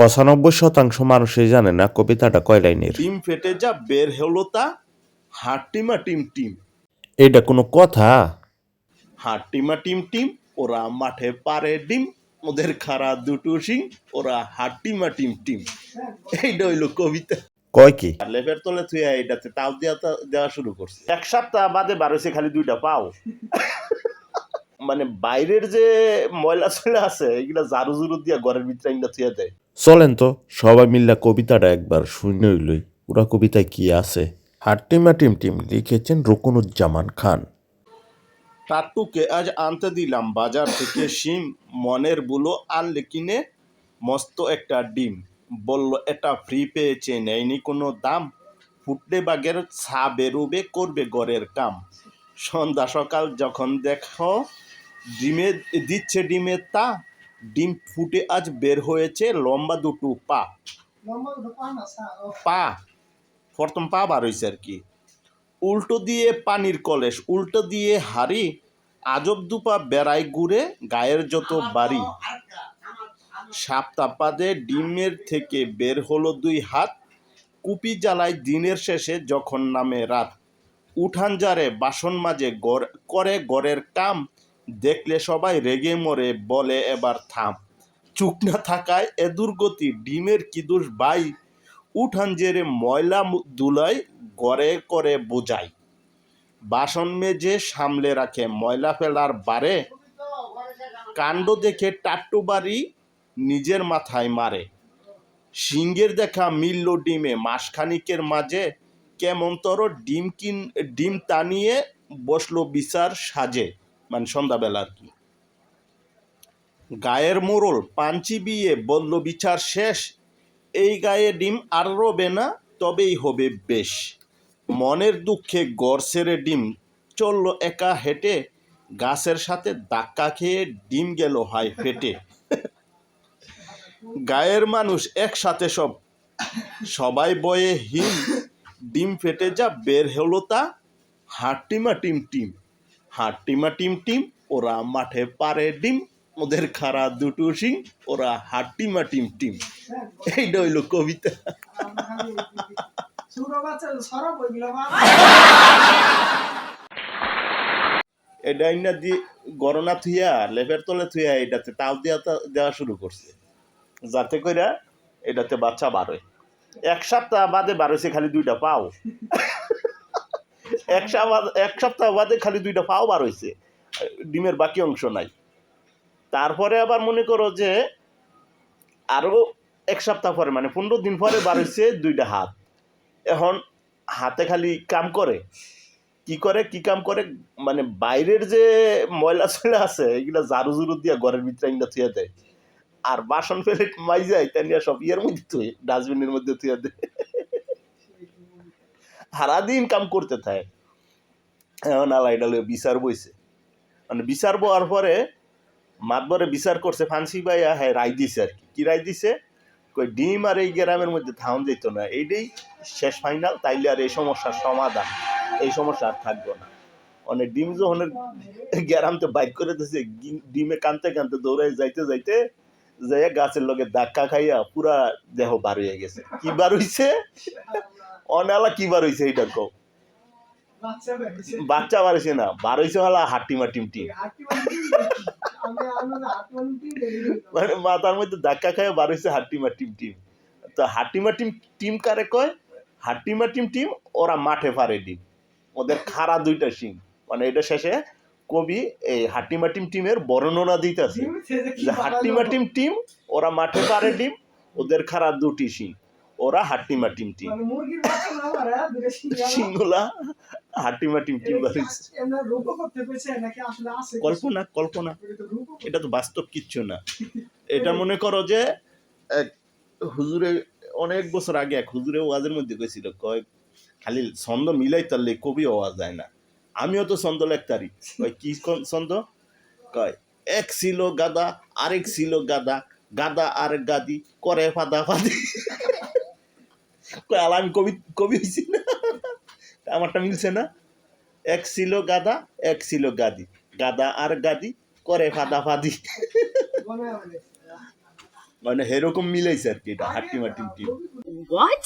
পঁচানব্বই শতাংশ মানুষই জানে না কবিতাটা কয় লাইনের। ডিম ফেটে যা বের হলো তা হাট্টিমা টিম টিম। এটা কোনো কথা? হাট্টিমা টিম টিম ওরা মাঠে পারে ডিম ওদের খারা দুটো সিং ওরা হাট্টিমা টিম টিম। এইটা হইল কবিতা। কয় কি? লেপের তলে তুই এটাতে তাও দেওয়া দেওয়া শুরু করছে। এক সপ্তাহ বাদে বারোছে খালি দুইটা পাও। মানে বাইরের যে ময়লা ছয়লা আছে এগুলা জারু জুরু দিয়া ঘরের ভিতরে ইন্দা থুয়া দেয়। চলেন তো, সবাই মিল্লা কবিতাটা একবার শুনে হইলই পুরা কবিতায় কি আছে? হাট্টিমা টিম টিম লিখেছেন রুকনুজ্জামান খান। টাট্টুকে আজ আনতে দিলাম বাজার থেকে শিম, মনের বুলো আনলে কিনে মস্ত একটা ডিম। বলল, এটা ফ্রি পেয়েছে, নেয়নি কোনো দাম। ফুটলে বাগের ছা বেরোবে, করবে গড়ের কাম। সন্ধ্যা সকাল যখন দেখো, ডিমে দিচ্ছে ডিমের তা ডিম ফুটে আজ বের হয়েছে লম্বা দুটো পা। পা প্রথম পা বার হয়েছে আর কি। উল্টো দিয়ে পানির কলেশ উল্টো দিয়ে হাড়ি আজব দুপা বেড়ায় ঘুরে গায়ের যত বাড়ি। সাপ্তাপাদে ডিমের থেকে বের হলো দুই হাত কুপি জ্বালায় দিনের শেষে যখন নামে রাত। উঠান জারে বাসন মাঝে গড় করে গড়ের কাম দেখলে সবাই রেগে মরে বলে, এবার থাম। চুপ না থাকায় এ দুর্গতি, ডিমের কি দোষ বাই উঠান জেরে ময়লা ধুলাই গড়ে করে বোঝায় বাসন মেজে সামলে রাখে ময়লা ফেলার বারে। কাণ্ড দেখে টাট্টু বাড়ি নিজের মাথায় মারে। সিংহের দেখা মিলল ডিমে, মাসখানিকের মাঝে। কেমন তর ডিম কিন ডিম টানিয়ে বসল বিচার সাজে। মানে সন্ধ্যাবেলা আর কি। গায়ের মোড়ল, পাঞ্চি বিয়ে, বলল, বিচার শেষ। এই গায়ে ডিম আর রবে না, তবেই হবে বেশ। মনের দুঃখে গড় সেরে ডিম। চলল একা হেঁটে, গাছের সাথে ধাক্কা খেয়ে ডিম গেল হাই ফেটে গায়ের মানুষ একসাথে সব। সবাই বয়ে হিম ডিম ফেটে যা বের হলো তা হাট্টিমা টিম টিম। হাট্টিমা টিম টিম, ওরা মাঠে পারে ডিম, ওদের খারা দুটো সিং ওরা হাট্টিমা টিম টিম। এইটা হইল কবিতা। এটা না দিয়ে গরনা থুইয়া, লেপের তলে থুইয়া এটাতে তাও দেওয়া দেওয়া শুরু করছে। যাতে কইরা এটাতে বাচ্চা বারোয় এক সপ্তাহ বাদে বারোছে খালি দুইটা পাও। এক সপ্তাহ এক সপ্তাহ বাদে খালি দুইটা পাও বার হয়েছে ডিমের বাকি অংশ নাই। তারপরে আবার মনে করো যে আরও এক সপ্তাহ পরে মানে পনেরো দিন পরে বার হয়েছে দুইটা হাত। এখন হাতে খালি কাম করে। কি করে, কি কাম করে মানে বাইরের যে ময়লা ছয়লা আছে, এগুলা ঝাড়ু জুরু দিয়া ঘরের ভিতরে এগুলা থুয়ে দেয়। আর বাসন ফেলে মাই যায় তা নিয়ে সব ইয়ের মধ্যে থুয়ে ডাস্টবিনের মধ্যে থুয়ে দেয়। সারাদিন কাম করতে থাকে। এখন আলাই ডালে বিচার বইছে। মানে বিচার বওয়ার পরে মাতবরে বিচার করছে ফান্সি ভাইয়া হ্যাঁ রায় দিছে আর কি। কি রায় দিছে? কই ডিম আর এই গ্রামের মধ্যে থাউন যেত না। এইটাই শেষ ফাইনাল, তাইলে আর এই সমস্যার সমাধান। এই সমস্যা আর থাকব না। অনেক ডিম যখন গ্যারাম তো বাইক করে গি- ডিমে কানতে কানতে দৌড়াই যাইতে যাইতে যাইয়া গাছের লগে ধাক্কা খাইয়া পুরা দেহ বার হয়ে গেছে। কি বার হইছে? অনালা কি বার হইছে এইটা কও? বাচ্চা বার হইছে। না বার হইছে হলা হাট্টিমা হাঁটি মাটি মানে মাথার মধ্যে ধাক্কা খাইয়া বার হইছে হাট্টিমা টিম টিম। তো হাট্টিমা টিম টিম কারে কয়? হাট্টিমা টিম টিম ওরা মাঠে পারে ডিম। ওদের খাড়া দুইটা সিং মানে এটা শেষে কবি এই হাট্টিমা টিম টিমের বর্ণনা দিতেছে যে হাট্টিমা টিম টিম ওরা মাঠে পারে ডিম ওদের খাড়া দুটি সিং ওরা হাট্টিমা টিম। টিম মুরগির বাচ্চা না মারা দূরে শিয়া সিংগুলা হাট্টিমা টিম টিম বাড়িছে এমন রূপ করতে পেরেছে নাকি আসলে আছে কল্পনা কল্পনা। এটা তো বাস্তব কিচ্ছু না। এটা মনে করো যে এক হুজুরে অনেক বছর আগে এক হুজুরে ওয়াজের মধ্যে কইছিল কয় খালি ছন্দ মিলাই তারলে কবি হওয়া যায় না। আমিও তো ছন্দ লেখতারি। কয় কি ছন্দ? কয় এক ছিল গাদা আরেক ছিল গাদা গাদা আর গাদি করে ফাদা ফাদি। আলা আমি কবি কবি হয়েছি না। আমারটা মিলছে না। এক ছিল গাদা এক ছিল গাদি গাদা আর গাদি করে ফাদা ফাদি। মানে এরকম মিলেছে আর কি এটা হাট্টিমা মাটি What?